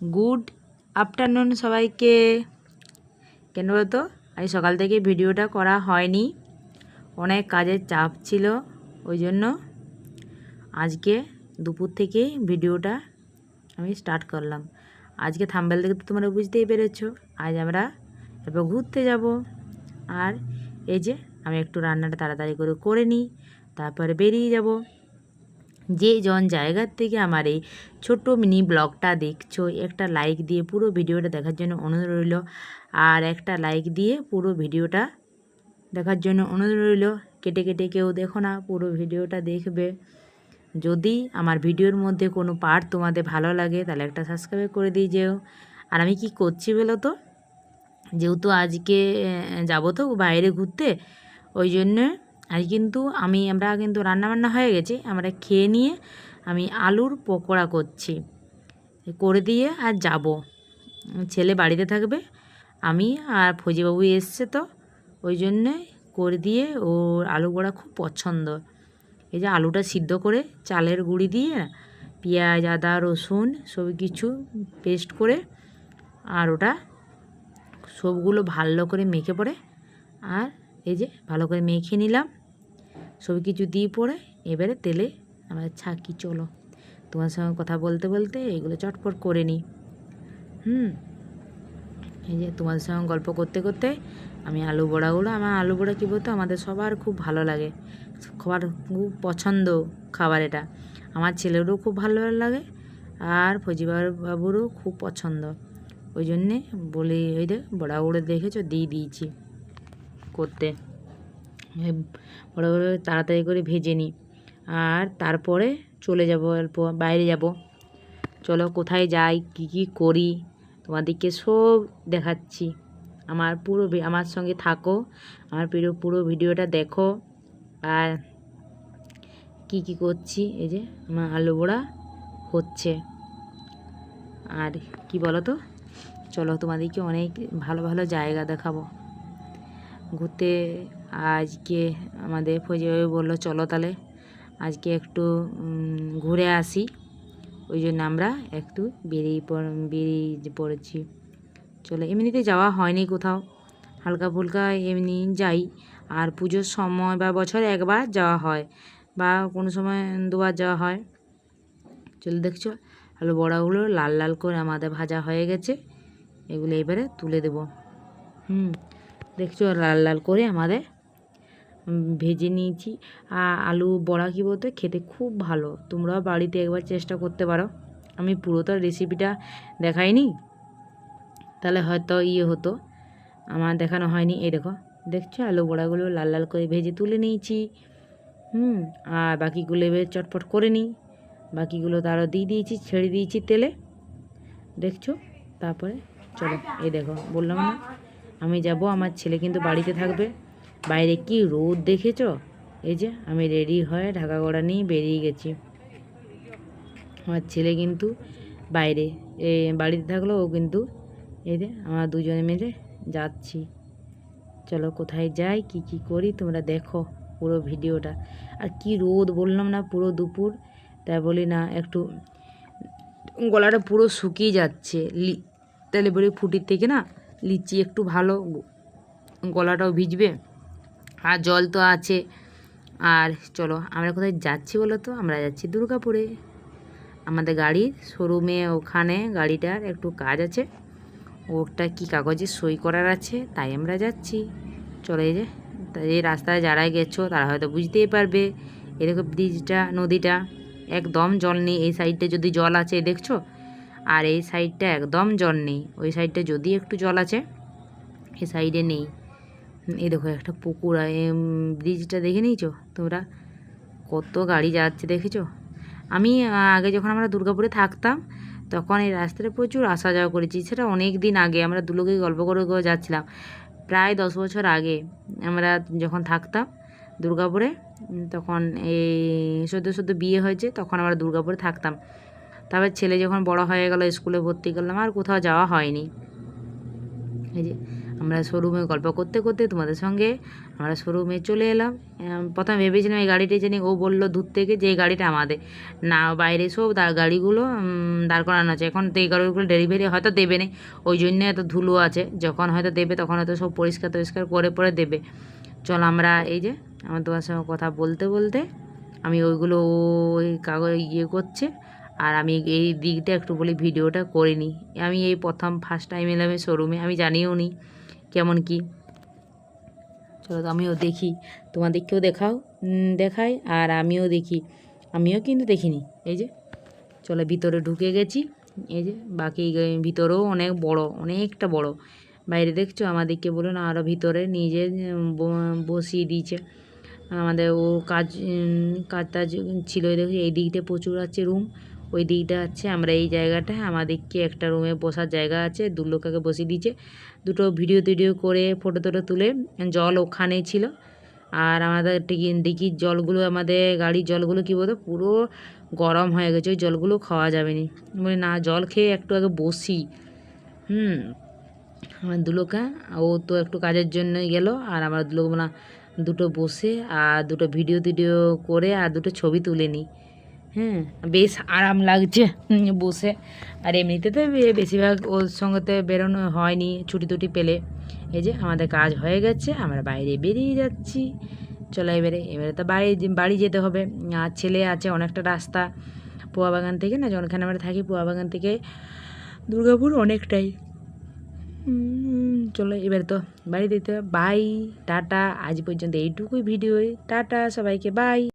Good afternoon সবাইকে। কেন বলতো? আজ সকাল থেকে ভিডিওটা করা হয়নি। অনেক কাজের চাপ ছিল, ওই জন্য আজকে দুপুর থেকেই ভিডিওটা আমি স্টার্ট করলাম। আজকে থাম্বেল থেকে তো তোমরা বুঝতেই পেরেছ, আজ আমরা এবার ঘুরতে যাব। আর এই যে, আমি একটু রান্নাটা তাড়াতাড়ি করে করে নিই, তারপরে বেরিয়ে যাব। যে জন জায়গার থেকে আমার এই ছোট্ট মিনি ব্লগটা দেখছ, একটা লাইক দিয়ে পুরো ভিডিওটা দেখার জন্য অনুরোধ রইল। আর একটা লাইক দিয়ে পুরো ভিডিওটা দেখার জন্য অনুরোধ রইল। কেটে কেটে কেউ দেখো না, পুরো ভিডিওটা দেখবে। যদি আমার ভিডিওর মধ্যে কোনো পার্ট তোমাদের ভালো লাগে, তাহলে একটা সাবস্ক্রাইব করে দিয়ে যেও। আর আমি কি করছি বলো তো? যেহেতু আজকে যাব তো বাইরে ঘুরতে, ওই জন্য আজ কিন্তু আমি, আমরা কিন্তু রান্নাবান্না হয়ে গেছে। আমরা খেয়ে নিয়ে আমি আলুর পকোড়া করছি। করে দিয়ে আর যাব। ছেলে বাড়িতে থাকবে, আমি আর ফজিবাবু এসছে তো, ওই জন্যে করে দিয়ে ওর আলু বড়া খুব পছন্দ। এই যে আলুটা সিদ্ধ করে চালের গুঁড়ি দিয়ে পেঁয়াজ, আদা, রসুন সব কিছু পেস্ট করে আর ওটা সবগুলো ভালো করে মেখে পড়ে আর এই যে ভালো করে মেখে নিলাম। সব কিছু দিয়ে পড়ে এবারে তেলে আমরা ছাকি, চলো। তোমার সঙ্গে কথা বলতে বলতে এগুলো চটপট করে নিই। হুম। এই যে তোমাদের সঙ্গে গল্প করতে করতে আমি আলু বড়াগুলো, আমার আলু বড়া কী বলতো? আমাদের সবার খুব ভালো লাগে। খাবার খুব পছন্দ খাবার এটা। আমার ছেলেরও খুব ভালো লাগে আর ফজিবার বাবুরও খুব পছন্দ। ওই জন্যে বলি ওই দে বড়া বড়ে দেখেছ? দিয়ে দিয়েছি। করতে। বড় বড় তাড়াতাড়ি করে ভেজে নিই। আর তারপরে চলে যাব অল্প বাইরে যাব। চলো কোথায় যাই, কী কী করি, তোমাদেরকে সব দেখাচ্ছি। আমার পুরো আমার সঙ্গে থাকো, আমার পুরো পুরো ভিডিওটা দেখো। আর কি কি করছি, এই যে আমার আলু বড়া হচ্ছে। আর কি বলো তো? চলো তোমাদেরকে অনেক ভালো ভালো জায়গা দেখাবো। ঘুরতে আজকে আমাদের ফৌজিবাবু বলল, চলো তাহলে আজকে একটু ঘুরে আসি। ওই জন্য আমরা একটু বেরিয়ে পড়, বেরিয়ে পড়েছি। চলো, এমনিতে যাওয়া হয়নি কোথাও। হালকা ফুলকা এমনি যাই। আর পুজোর সময় বা বছরে একবার যাওয়া হয় বা কোনো সময় দুবার যাওয়া হয়। চলো দেখছ, আলু বড়াগুলো লাল লাল করে আমাদের ভাজা হয়ে গেছে। এগুলো এবারে তুলে দেব। হুম। দেখছ? লাল লাল করে আমাদের ভেজে নিয়েছি। আর আলু বড়া কী বলতে? খেতে খুব ভালো। তোমরাও বাড়িতে একবার চেষ্টা করতে পারো। আমি পুরো রেসিপিটা দেখাইনি। তাহলে হয়তো ইয়ে হতো। আমার দেখানো হয়নি। এই দেখো, দেখছ? আলু বড়াগুলো লাল লাল করে ভেজে তুলে নিয়েছি। হুম, আর বাকিগুলো এবার চটপট করে নিই। বাকিগুলো তারও দিয়ে দিয়েছি, ছেড়ে দিয়েছি তেলে। দেখছ? তারপরে চলো, এই দেখো, বললাম না। আমি যাব, আমার ছেলে কিন্তু বাড়িতে থাকবে। বাইরে কি রোদ দেখেছ? এই যে, আমি রেডি হয়ে ঢাকা গড়া নিয়ে বেরিয়ে গেছি। আমার ছেলে কিন্তু বাইরে, এ, বাড়িতে থাকল, ও কিন্তু এই যে, আমরা দুজনে মিলে যাচ্ছি। চলো, কোথায় যাই, কি কি করি, তোমরা দেখো পুরো ভিডিওটা। আর কি রোদ বললাম না, পুরো দুপুর। তাই বলি না, একটু গলাটা পুরো শুকিয়ে যাচ্ছে। লি, তাহলে বলি ফুটির থেকে না লিচি একটু ভালো গলাটাও ভিজবে। আর জল তো আছে। আর চলো, আমরা কোথায় যাচ্ছি বলো তো? আমরা যাচ্ছি দুর্গাপুরে। আমাদের গাড়ির শোরুমে ওখানে গাড়িটার একটু কাজ আছে। ওটা কি কাগজে সই করার আছে, তাই আমরা যাচ্ছি। চলে যে তাই এই রাস্তায় যারাই গেছো, তারা হয়তো বুঝতেই পারবে। এরকম ব্রিজটা, নদীটা, একদম জল নেই। এই সাইডটা যদি জল আছে, দেখছ? আর এই সাইডটা একদম জল নেই। ওই সাইডটা যদি একটু জল আছে এই সাইডে নেই। এই দেখো একটা পুকুর ব্রিজটা দেখে নিয়েছো তোমরা? কত গাড়ি যাচ্ছে দেখেছ? আমি আগে যখন আমরা দুর্গাপুরে থাকতাম, তখন এই রাস্তাটা প্রচুর আসা যাওয়া করেছি। সেটা অনেক দিন আগে আমরা দুলোকে গল্প করে করে যাচ্ছিলাম। প্রায় দশ বছর আগে আমরা যখন থাকতাম দুর্গাপুরে তখন এই সদ্য সদ্য বিয়ে হয়েছে, তখন আমরা দুর্গাপুরে থাকতাম। তারপর ছেলে যখন বড় হয়ে গেল, স্কুলে ভর্তি করলাম, আর কোথাও যাওয়া হয়নি। এই যে, আমরা শোরুমে গল্প করতে করতে তোমাদের সঙ্গে আমরা শোরুমে চলে এলাম। প্রথমে ভেবেছিলাম এই গাড়িটি জানি ও বলল দূর থেকে যে এই গাড়িটা আমাদের। না, বাইরে সব গাড়িগুলো দাঁড় করানো আছে। এখন তো এই গাড়িগুলো ডেলিভারি হয়তো দেবে না। ওই জন্য এত ধুলো আছে। যখন হয়তো দেবে, তখন হয়তো সব পরিষ্কার টরিষ্কার করে পরে দেবে। চল আমরা এই যে, আমার তোমার সঙ্গে কথা বলতে বলতে আমি ওইগুলো ওই কাগজ ইয়ে করছে। আর আমি এই দিকটা একটু বলি ভিডিওটা করিনি আমি এই প্রথম ফার্স্ট টাইম এলাম এই শোরুমে আমি জানিও নি কেমন কি। চলো তো আমিও দেখি। তোমাদেরকেও দেখাও দেখাই আর আমিও দেখি। আমিও কিন্তু দেখিনি। এই যে, চলো ভিতরে ঢুকে গেছি। এই যে, বাকি ভিতরেও অনেক বড়, অনেকটা বড়। বাইরে দেখছ? আমাদেরকে বলো না আরও ভিতরে নিজে বসিয়ে দিয়েছে। আমাদের ও কাজ কাজ টাজ ছিল দেখো, এই দিকটা প্রচুর আছে রুম ওই দিকটা আছে, আমরা এই জায়গাটায় আমাদেরকে একটা রুমে বসার জায়গা আছে দু বসিয়ে দিয়েছে। দুটো ভিডিও টিডিও করে ফটো টটো তুলে, জল ওখানেই ছিল। আর আমাদের ডিকির জলগুলো, আমাদের গাড়ির জলগুলো কী বলতো, পুরো গরম হয়ে গেছে, ওই জলগুলো খাওয়া যাবে না। বলি, না, জল খেয়ে একটু আগে বসি। হুম, আমার দুলোকা, ও তো একটু কাজের জন্যই গেল, আর আমার দুলোক না, দুটো বসে, আর দুটো ভিডিও টিডিও করে, আর দুটো ছবি তুলে নিই হ্যাঁ বেশ আরাম লাগছে। বসে। আর এমনিতে তো বেশিরভাগ ওর সঙ্গে তো বেরোনো হয়নি, ছুটি টুটি পেলে। এই যে আমাদের কাজ হয়ে গেছে, আমরা বাইরে বেরিয়ে যাচ্ছি। চলো এবারে এবারে তো বাড়ি বাড়ি যেতে হবে। আর ছেলে আছে অনেকটা রাস্তা পোয়া বাগান থেকে, না যখনখানে আমরা থাকি পোয়া বাগান থেকে দুর্গাপুর অনেকটাই। চলো এবারে তো বাড়ি দিতে বাই টাটা। আজ পর্যন্ত এইটুকুই ভিডিও টাটা, সবাইকে বাই